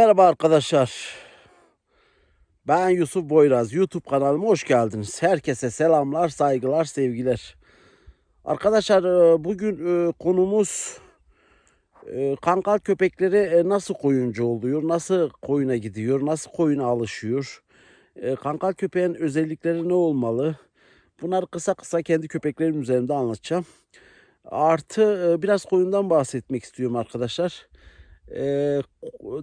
Merhaba arkadaşlar. Ben Yusuf Boyraz. YouTube kanalıma hoş geldiniz. Herkese selamlar, saygılar, sevgiler. Arkadaşlar e, bugün e, konumuz e, kangal köpekleri nasıl koyuncu oluyor, nasıl koyuna gidiyor, nasıl koyuna alışıyor. Kangal köpeğin özellikleri ne olmalı? Bunları kısa kısa kendi köpeklerim üzerinde anlatacağım. Artı biraz koyundan bahsetmek istiyorum arkadaşlar. E,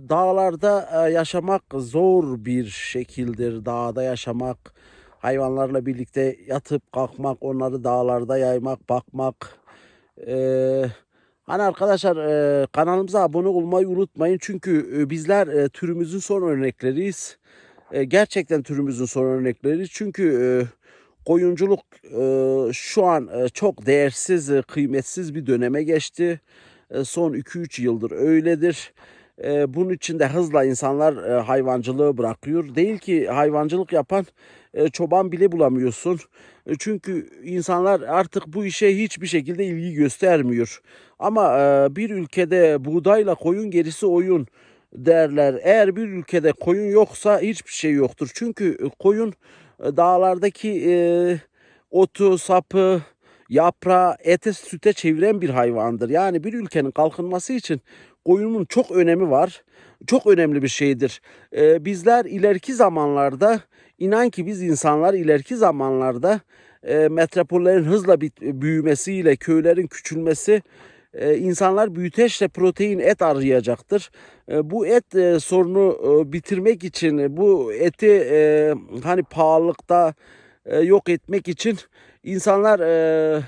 dağlarda yaşamak zor bir şekildir. Dağda yaşamak, hayvanlarla birlikte yatıp kalkmak, onları dağlarda yaymak, bakmak. E, hani arkadaşlar e, kanalımıza abone olmayı unutmayın. Çünkü e, bizler e, türümüzün son örnekleriyiz. E, gerçekten türümüzün son örnekleriyiz. Çünkü e, koyunculuk e, şu an e, çok değersiz, e, kıymetsiz bir döneme geçti. Son 2-3 yıldır öyledir. Bunun için de hızla insanlar hayvancılığı bırakıyor. Değil ki hayvancılık yapan çoban bile bulamıyorsun. Çünkü insanlar artık bu işe hiçbir şekilde ilgi göstermiyor. Ama bir ülkede buğdayla koyun gerisi oyun derler. Eğer bir ülkede koyun yoksa hiçbir şey yoktur. Çünkü koyun dağlardaki otu, sapı, yaprağı ete süte çeviren bir hayvandır. Yani bir ülkenin kalkınması için koyunun çok önemi var. Çok önemli bir şeydir. Ee, bizler ileriki zamanlarda inan ki biz insanlar ileriki zamanlarda e, metropollerin hızla büyümesiyle köylerin küçülmesi e, insanlar büyüteçle protein et arayacaktır. E, bu et e, sorunu e, bitirmek için bu eti e, hani pahalılıkta e, yok etmek için insanlar e,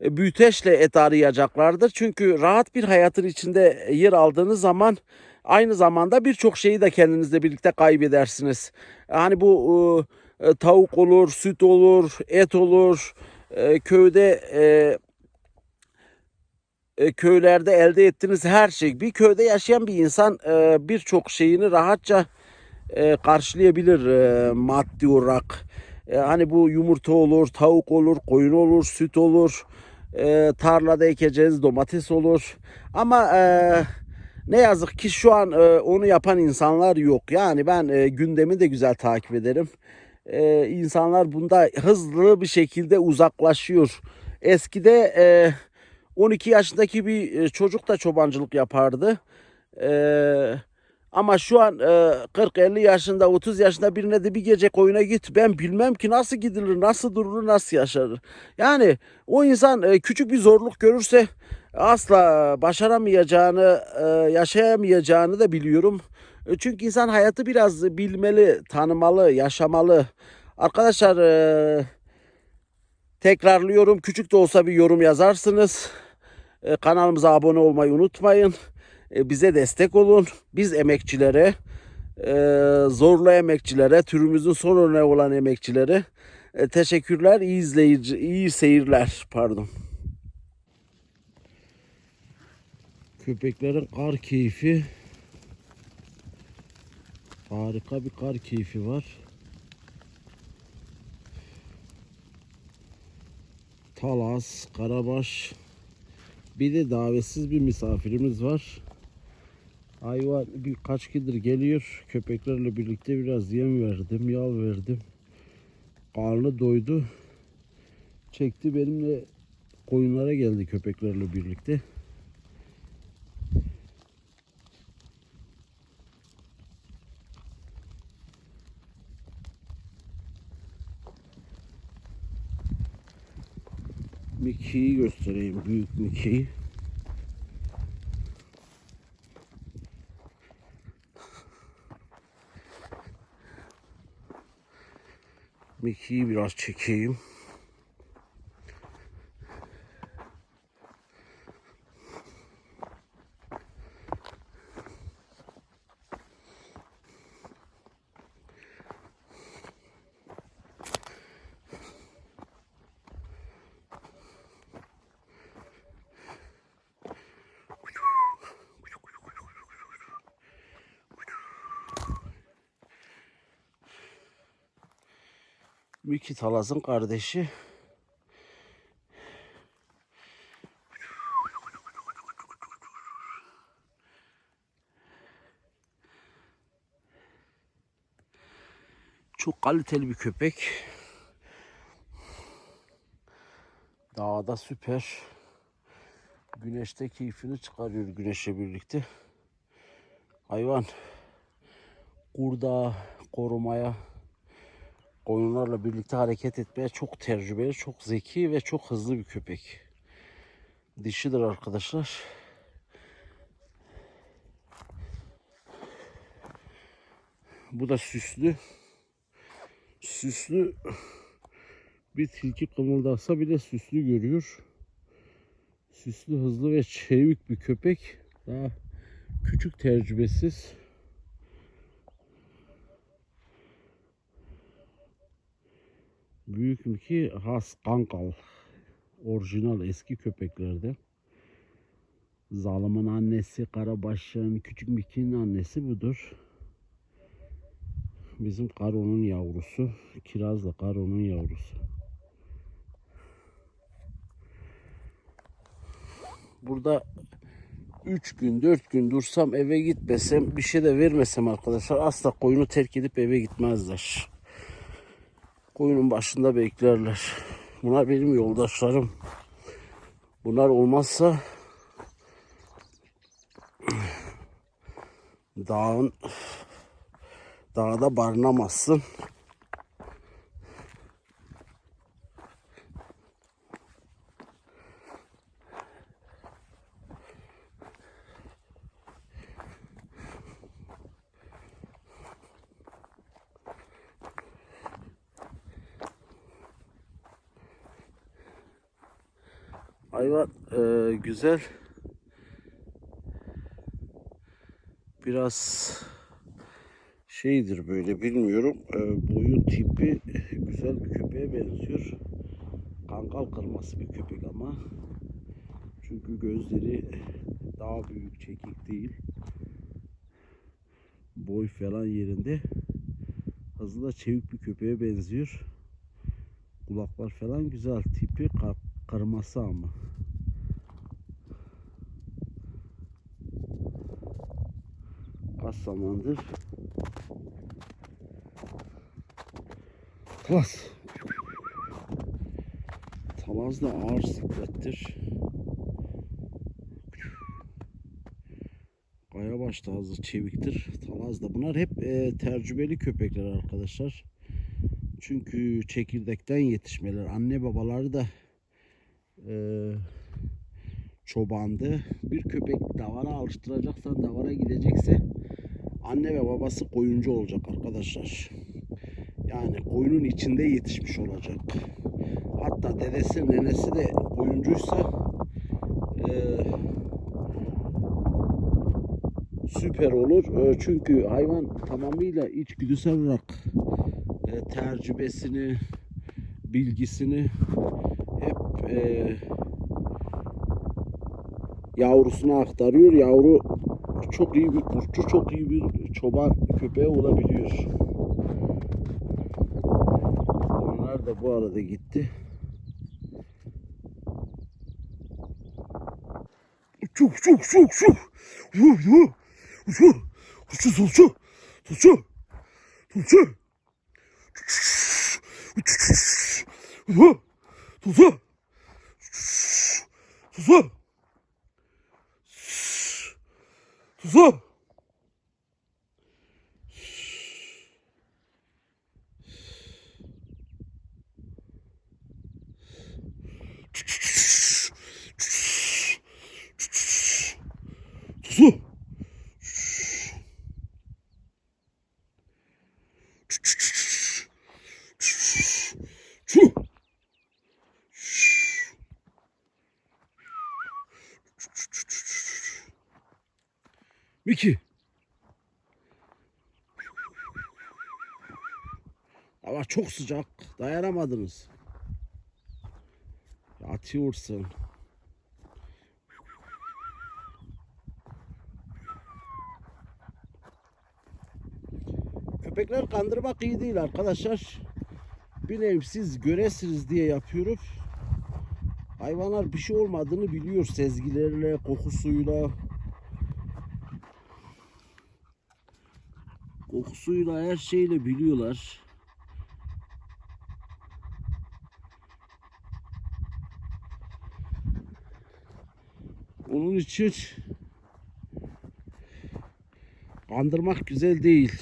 büyüteçle et arayacaklardır. Çünkü rahat bir hayatın içinde yer aldığınız zaman aynı zamanda birçok şeyi de kendinizle birlikte kaybedersiniz. Yani bu e, tavuk olur, süt olur, et olur. E, köyde e, e, köylerde elde ettiğiniz her şey. Bir köyde yaşayan bir insan e, birçok şeyini rahatça e, karşılayabilir e, maddi olarak. E, hani bu yumurta olur, tavuk olur, koyun olur, süt olur. E, tarlada ekeceğiz domates olur. Ama e, ne yazık ki şu an e, onu yapan insanlar yok. Yani ben e, gündemi de güzel takip ederim. E, insanlar bunda hızlı bir şekilde uzaklaşıyor. Eskide e, 12 yaşındaki bir e, çocuk da çobancılık yapardı. Eee ama şu an e, 40-50 yaşında 30 yaşında birine de bir gece koyuna git. Ben bilmem ki nasıl gidilir, nasıl durur, nasıl yaşar. Yani o insan e, küçük bir zorluk görürse asla başaramayacağını, e, yaşayamayacağını da biliyorum. E, çünkü insan hayatı biraz bilmeli, tanımalı, yaşamalı. Arkadaşlar e, tekrarlıyorum küçük de olsa bir yorum yazarsınız. E, kanalımıza abone olmayı unutmayın. E, bize destek olun. Biz emekçilere, e, zorlu emekçilere, türümüzün son örneği olan emekçilere e, teşekkürler. İyi izleyici, iyi seyirler. Pardon. Köpeklerin kar keyfi harika bir kar keyfi var. Talas, Karabaş, bir de davetsiz bir misafirimiz var. Hayvan birkaç gündür geliyor. Köpeklerle birlikte biraz yem verdim, yal verdim. Karnı doydu. Çekti benimle koyunlara geldi köpeklerle birlikte. Mickey'yi göstereyim. Büyük Mickey'i. Mickey'i biraz çekeyim. Miki Talas'ın kardeşi. Çok kaliteli bir köpek. Dağda süper. Güneşte keyfini çıkarıyor güneşle birlikte. Hayvan kurda korumaya koyunlarla birlikte hareket etmeye çok tecrübeli, çok zeki ve çok hızlı bir köpek. Dişidir arkadaşlar. Bu da süslü. Süslü bir tilki kımıldasa bile süslü görüyor. Süslü, hızlı ve çevik bir köpek. Daha küçük tecrübesiz. Büyük ki has kankal. Orijinal eski köpeklerde. Zalımın annesi, Karabaş'ın, Küçük Miki'nin annesi budur. Bizim Karo'nun yavrusu. Kirazla Karo'nun yavrusu. Burada 3 gün 4 gün dursam eve gitmesem bir şey de vermesem arkadaşlar asla koyunu terk edip eve gitmezler. Koyunun başında beklerler. Bunlar benim yoldaşlarım. Bunlar olmazsa dağın dağda barınamazsın. Hayvan e, güzel. Biraz şeydir böyle bilmiyorum. E, boyu tipi güzel bir köpeğe benziyor. Kangal kırması bir köpek ama. Çünkü gözleri daha büyük çekik değil. Boy falan yerinde. Hızlı da çevik bir köpeğe benziyor. Kulaklar falan güzel. Tipi ka- kırması ama. Kaç zamandır Klas. Talaz da ağır siklettir. Kaya başta hızlı çeviktir. Talaz da. Bunlar hep e, tecrübeli köpekler arkadaşlar. Çünkü çekirdekten yetişmeler. Anne babaları da e, çobandı. Bir köpek davara alıştıracaksan davara gidecekse anne ve babası koyuncu olacak arkadaşlar. Yani koyunun içinde yetişmiş olacak. Hatta dedesi nenesi de koyuncuysa e, süper olur. E, çünkü hayvan tamamıyla içgüdüsel olarak e, tecrübesini, bilgisini hep e, yavrusuna aktarıyor. Yavru çok iyi bir kurtçu, çok iyi bir çoban köpeği olabiliyor. Onlar da bu arada gitti. Çok çok çok çok. Yo yo. Yo. Tutsu tutsu. Tutsu. Tutsu. Yo. Tutsu. Sussu! Sussu! Sussu! Sussu! Miki. Hava çok sıcak. Dayanamadınız. Atıyorsun. Köpekler kandırmak iyi değil arkadaşlar. Bileyim siz göresiniz diye yapıyorum. Hayvanlar bir şey olmadığını biliyor sezgileriyle, kokusuyla. Kokusuyla her şeyle biliyorlar. Onun için kandırmak güzel değil.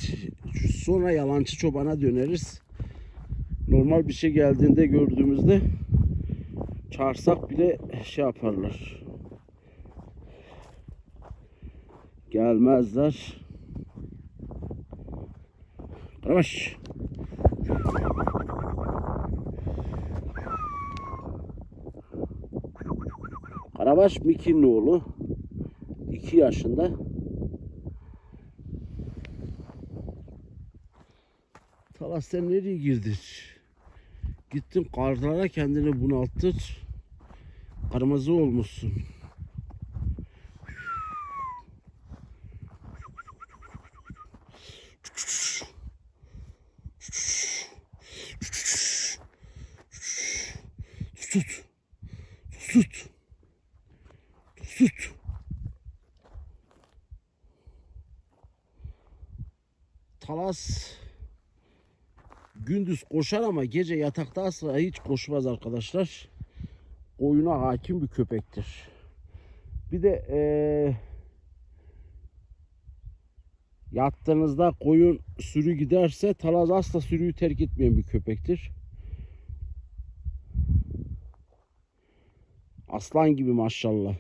Sonra yalancı çobana döneriz. Normal bir şey geldiğinde gördüğümüzde çağırsak bile şey yaparlar. Gelmezler. Yavaş. Karabaş Miki'nin oğlu. 2 yaşında. Talas sen nereye girdin? Gittin karlara kendini bunalttın. Kırmızı olmuşsun. Tut. Tut. Tut. Talas gündüz koşar ama gece yatakta asla hiç koşmaz arkadaşlar. Oyuna hakim bir köpektir. Bir de eee yattığınızda koyun sürü giderse talaz asla sürüyü terk etmeyen bir köpektir. Aslan gibi maşallah.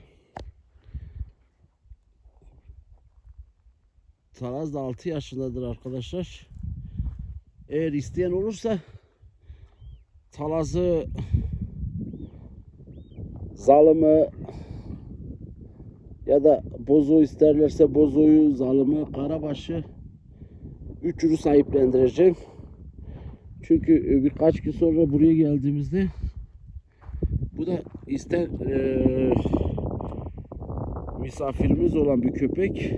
Taraz da 6 yaşındadır arkadaşlar. Eğer isteyen olursa Talaz'ı zalımı ya da bozo isterlerse bozoyu, zalımı, karabaşı üçünü sahiplendireceğim. Çünkü birkaç gün sonra buraya geldiğimizde bu da ister eee, misafirimiz olan bir köpek.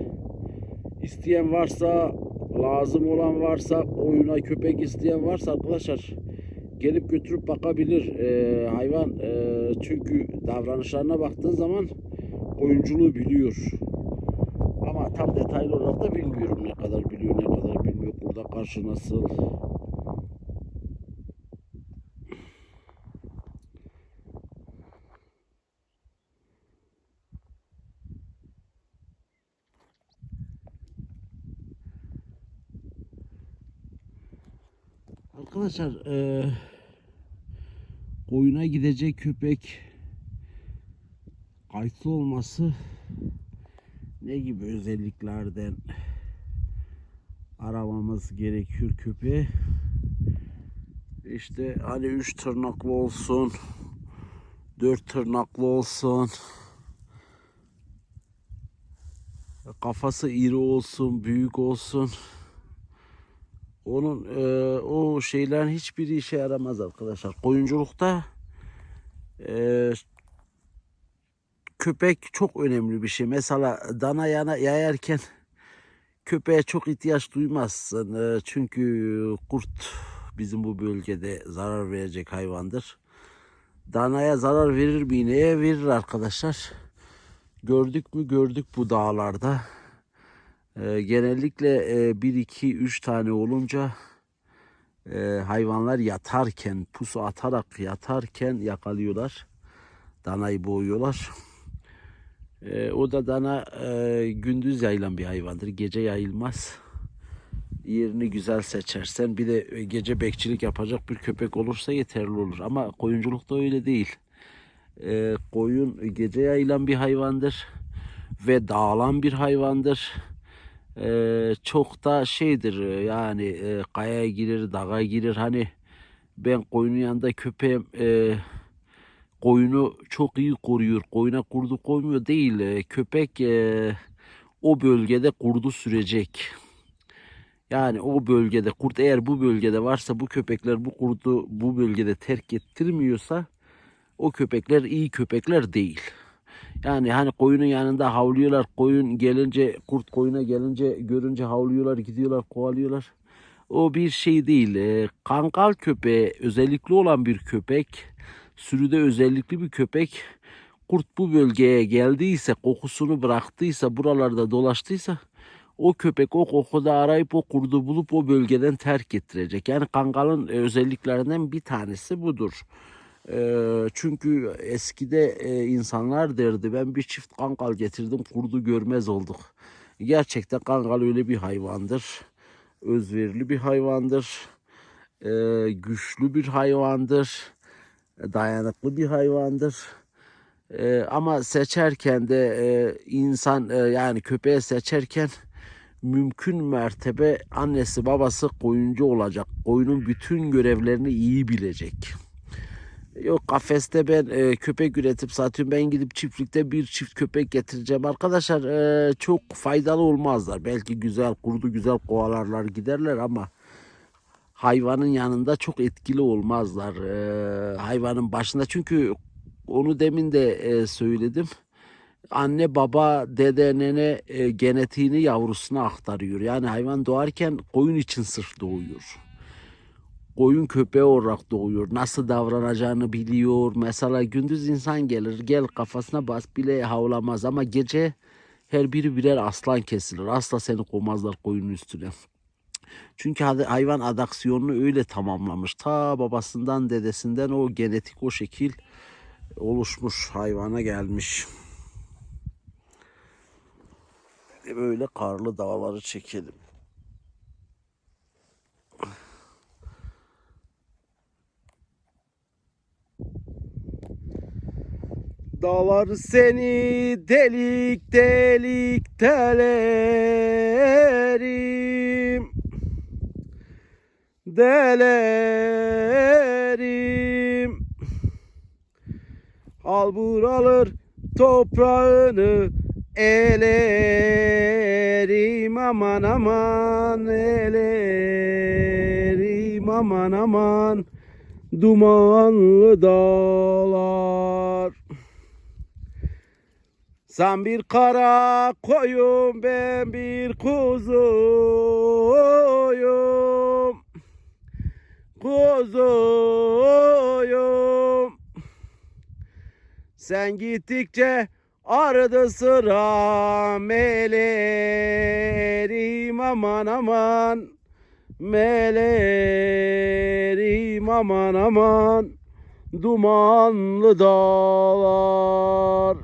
İsteyen varsa, lazım olan varsa, oyuna köpek isteyen varsa arkadaşlar gelip götürüp bakabilir. Eee, hayvan eee, çünkü davranışlarına baktığın zaman oyunculuğu biliyor. Ama tam detaylı olarak da bilmiyorum ne kadar biliyor, ne kadar bilmiyor. Burada karşı nasıl. Arkadaşlar eee koyuna gidecek köpek kayıtlı olması ne gibi özelliklerden aramamız gerekiyor köpeği? İşte hani üç tırnaklı olsun, dört tırnaklı olsun, kafası iri olsun, büyük olsun. Onun e, o şeylerin hiçbiri işe yaramaz arkadaşlar. Koyunculukta e, köpek çok önemli bir şey. Mesela dana yana yayarken köpeğe çok ihtiyaç duymazsın. E, çünkü kurt bizim bu bölgede zarar verecek hayvandır. Danaya zarar verir mi ineğe? Verir arkadaşlar. Gördük mü gördük bu dağlarda. E, genellikle e, 1, 2, 3 tane olunca e, hayvanlar yatarken, pusu atarak yatarken yakalıyorlar. Danayı boğuyorlar. E, o da dana e, gündüz yayılan bir hayvandır. Gece yayılmaz. Yerini güzel seçersen bir de gece bekçilik yapacak bir köpek olursa yeterli olur. Ama koyunculukta öyle değil. E, koyun gece yayılan bir hayvandır ve dağılan bir hayvandır. E, çok da şeydir yani e, kayaya girir, dağa girir. Hani ben koyunun yanında köpeğim e, koyunu çok iyi koruyor. Koyuna kurdu koymuyor değil. E, köpek e, o bölgede kurdu sürecek. Yani o bölgede kurt eğer bu bölgede varsa bu köpekler bu kurdu bu bölgede terk ettirmiyorsa o köpekler iyi köpekler değil. Yani hani koyunun yanında havlıyorlar. Koyun gelince kurt koyuna gelince görünce havlıyorlar, gidiyorlar, kovalıyorlar. O bir şey değil. E, kangal köpeği özellikli olan bir köpek, sürüde özellikli bir köpek. Kurt bu bölgeye geldiyse, kokusunu bıraktıysa, buralarda dolaştıysa o köpek o kokuda arayıp o kurdu bulup o bölgeden terk ettirecek. Yani kangalın özelliklerinden bir tanesi budur. Ee, çünkü eskide e, insanlar derdi ben bir çift kangal getirdim kurdu görmez olduk. Gerçekten kangal öyle bir hayvandır. Özverili bir hayvandır. Ee, güçlü bir hayvandır. Dayanıklı bir hayvandır. Ee, ama seçerken de e, insan e, yani köpeği seçerken mümkün mertebe annesi babası koyuncu olacak. Koyunun bütün görevlerini iyi bilecek. Yok kafeste ben e, köpek üretip satıyorum. Ben gidip çiftlikte bir çift köpek getireceğim. Arkadaşlar e, çok faydalı olmazlar. Belki güzel kurdu güzel kovalarlar giderler ama hayvanın yanında çok etkili olmazlar. E, hayvanın başında çünkü onu demin de e, söyledim. Anne baba dede nene e, genetiğini yavrusuna aktarıyor. Yani hayvan doğarken koyun için sırf doğuyor koyun köpeği olarak doğuyor. Nasıl davranacağını biliyor. Mesela gündüz insan gelir gel kafasına bas bile havlamaz ama gece her biri birer aslan kesilir. Asla seni koymazlar koyunun üstüne. Çünkü hayvan adaksiyonunu öyle tamamlamış. Ta babasından dedesinden o genetik o şekil oluşmuş hayvana gelmiş. Böyle karlı dağları çekelim. Dağlar seni delik delik delerim Delerim. Al buralar toprağını elerim. Aman aman elerim. Aman aman dumanlı dağlar sen bir kara koyun ben bir kuzuyum. Kuzuyum. Sen gittikçe ardı sıra melerim aman aman. Melerim aman aman. Dumanlı dağlar